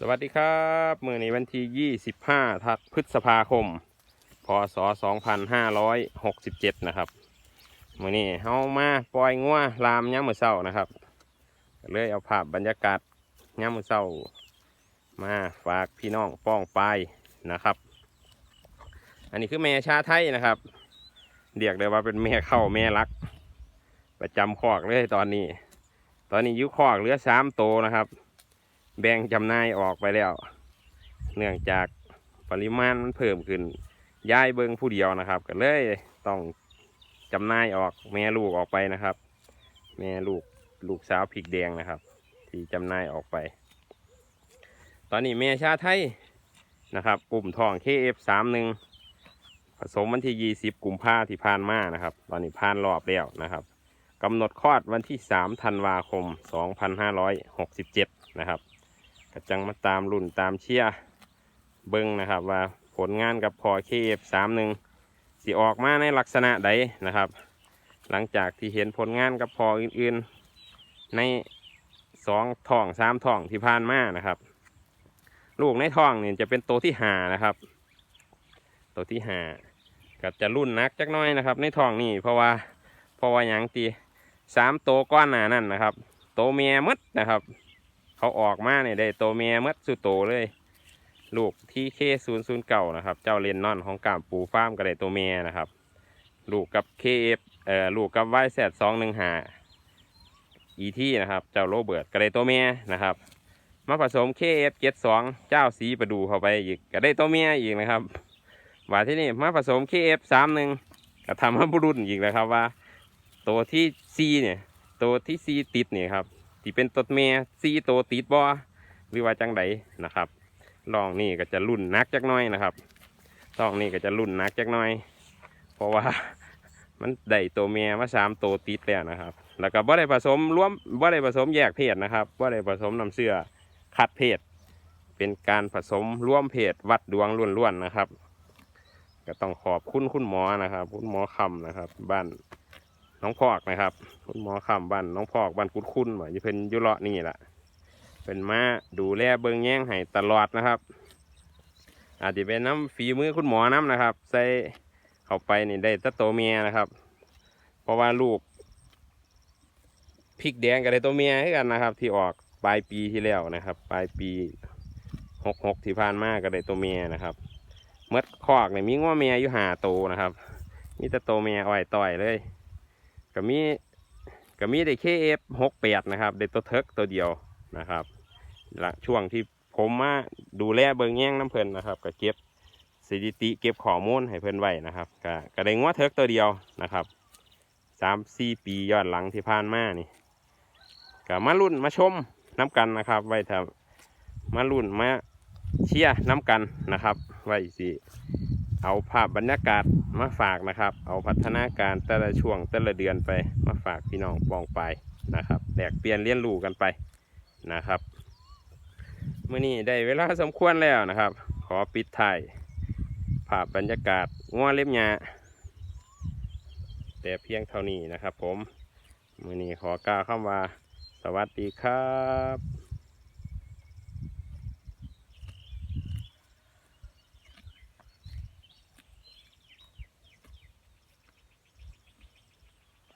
สวัสดีครับมื่อนี้วันที่ 25ทักพฤษภาคม พศ 2567 นะครับมื่อนี้เฮามาปล่อยงัวลามย่ามมือเศร้านะครับ เลยเอาภาพบรรยากาศย่ามมือเศร้า มาฝากพี่น้องป้องปายนะครับ อันนี้คือแม่ชาไทยนะครับเรียกได้ว่าเป็นแม่เข้าแม่รัก ประจำคอกเลยตอนนี้ ตอนนี้ยุคอกเหลือสามโตนะครับ แบ่งจำหน่ายออกไปแล้ว เนื่องจากปริมาณมันเพิ่มขึ้นย้ายเบิงผู้เดียวนะครับก็เลยต้องจำหน่ายออกแม่ลูกออกไปนะครับ แม่ลูกลูกสาวพริกแดงนะครับ ที่จำหน่ายออกไป ตอนนี้แม่ชาไทยนะครับกลุ่มทอง KF31 ผสมวันที่ 20 กุมภาที่ผ่านมานะครับ ตอนนี้ผ่านรอบแล้วนะครับกำหนดคลอดวันที่ 3 ธันวาคม 2567 นะครับ ก็จังมาตามรุ่นตามเชียร์เบิ้งนะครับว่าผลงานกับพอเคฟสามหนึ่งสิออกมาในลักษณะใดนะครับ หลังจากที่เห็นผลงานกับพออื่นๆ ในสองท้องสามท้องที่ผ่านมานะครับ ลูกในท้องนี่จะเป็นตัวที่หานะครับ ตัวที่หาก็จะรุ่นนักจักน้อยนะครับ ในท้องนี่เพราะว่าเพราะว่าหยังตีสามตัวก้อนหนานั่นนะครับ โตวเมียมดนะครับ เขาออกมาเนี่ยได้ตัวเมียหมดสุโตเลย ลูกที่เคศูนย์ศูนย์เก่านะครับ เจ้าเลนนอนของกามปูฟาร์มก็ได้ตัวเมียนะครับ ลูกกับเคเอฟเอ่อลูกกับไวแซดสองหนึ่งหาอีที่นะครับ เจ้าโรเบิร์ตก็ได้ตัวเมียนะครับ มาผสมเคเอฟเจ็ดสองเจ้าสีประดูเข้าไปอีกก็ได้ตัวเมียอีกนะครับว่าที่นี่มาผสมเคเอฟสามหนึ่งก็ทำให้บุรุษอีกนะครับว่า ตัวที่ซีเนี่ยตัวที่ซีติดเนี่ยครับ ที่เป็นตัวเมียซีตัวติดบอหรือว่าจังไดนะครับลองนี่ก็จะรุ่นนักจักน้อยนะครับลองนี่ก็จะรุ่นนักจักน้อย เพราะว่ามันได้ตัวเมียมาสามตัวติดแล้วนะครับ แล้วก็บ่ได้ผสมรวมบ่ได้ผสมแยกเพศนะครับบ่ได้ผสมน้ำเสื้อคัดเพศ เป็นการผสมร่วมเพศวัดดวงล้วนๆนะครับ ก็ต้องขอบคุณคุณหมอนะครับ คุณหมอคำนะครับ บ้าน น้องพอกนะครับ คุณหมอคำบ้านน้องพอกบ้านกุดคุณว่าจะเป็นยุเลาะนี่แหละเป็นมาดูแลเบิงแย่งให้ตลอดนะครับ อาจจะเป็นน้ำฝีมือคุณหมอน้ำนะครับ ใส่เข้าไปนี่ได้ตะโตวเมียนะครับ เพราะว่าลูกพริกแดงกับได้ตัวเมียให้กันนะครับ ที่ออกปลายปีที่แล้วนะครับ ปลายปีหกหกที่ผ่านมาก็ได้ตัวเมียนะครับเมื่อคอกเนี่ยมีง้อเมียอยู่หาโตนะครับมีต่โตวเมียอ่อยต่อยเลย ก็มีก็มีได้เคเอฟหกแปดนะครับได้ตัวเทิกตัวเดียวนะครับละช่วงที่ผมมาดูแลเบิงแย่งน้ำเพลินนะครับก็เก็บสถิติเก็บข้อมูลให้เพิ่นไว้นะครับก็ก็ได้งัวเทิกตัวเดียวนะครับสามสี่ปีย้อนหลังที่ผ่านมานี่ก็มารุ่นมาชมน้ำกันนะครับ ไว้ทำมารุ่นมาเชียร์น้ำกันนะครับ ไว้สิ เอาภาพบรรยากาศมาฝากนะครับ เอาพัฒนาการแต่ละช่วงแต่ละเดือนไปมาฝากพี่น้องปองไปนะครับแลกเปลี่ยนเรียนรู้กันไปนะครับเมื่อนี้ได้เวลาสมควรแล้วนะครับ ขอปิดท้ายภาพบรรยากาศง้อเล็บหยาแต่เพียงเท่านี้นะครับ ผมมื่อนี้ขอกล่าวคำว่า สวัสดีครับ